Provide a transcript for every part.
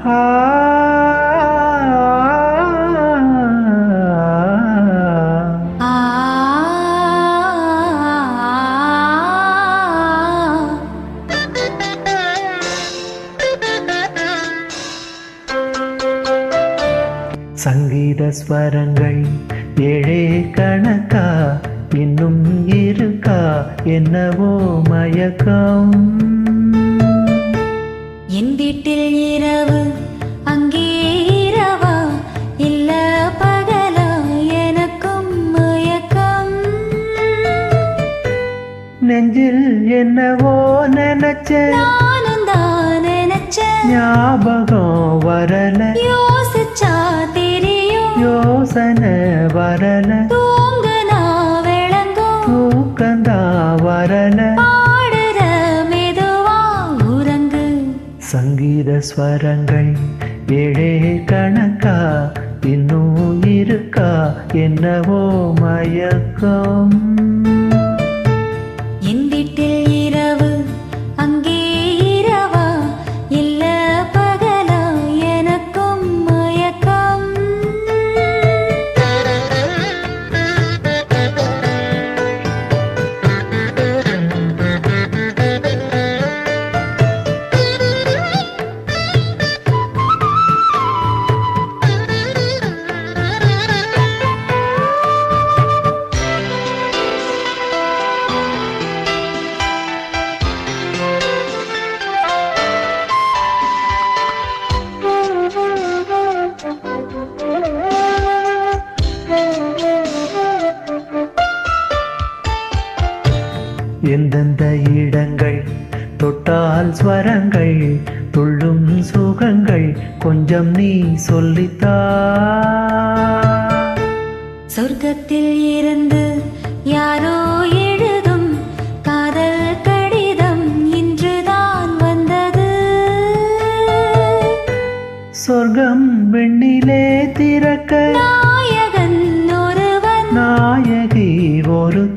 சங்கீத ஸ்வரங்கள் ஏழே கணக்கா இன்னும் இருக்கா என்னவோ மயக்கம். என்னவோ நினைச்சேன். ஞாபகம் வரல. யோசிச்சா தெரியும். யோசனை வரல. தூங்குனா விளங்கும். தூக்கந்தா வரல. பாடுற மெதுவா உறங்கு. சங்கீத ஸ்வரங்கள் ஏழே கணக்கா இன்னும் இருக்கா என்னவோ மயக்கம். எந்தெந்த இடங்கள் தொட்டால் ஸ்வரங்கள் துள்ளும் சுகங்கள் கொஞ்சம் நீ சொல்லித்தா. சொர்க்கத்தில் இருந்து யாரோ எழுதும் காதல் கடிதம் இன்றுதான் வந்தது. சொர்க்கம் வெண்ணிலே திறக்க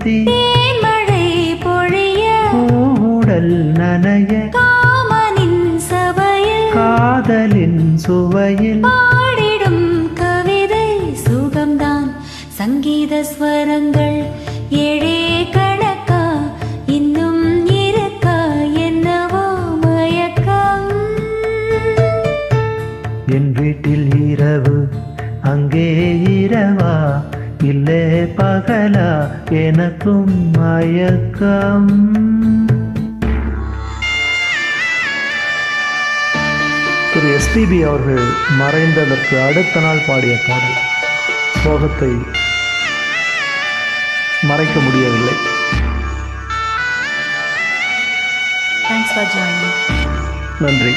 ஒருத்தி தேன்மழை பொழிய பூவுடல் நனைய காமனின் சபையில் காதலின் சுவையில் பாடிடும் கவிதை சுகம்தான். சங்கீத ஸ்வரங்கள் ஏழே கணக்கா இன்னும் இருக்கா என்னவோ மயக்கம். என் வீட்டில் இரவு அங்கே இரவா இல்லே பகலா எனக்கும் மயக்கம். திரு எஸ்பிபி அவர்கள் மறைந்ததற்கு அடுத்த நாள் பாடிய பாடல். சோகத்தை மறைக்க முடியவில்லை. நன்றி.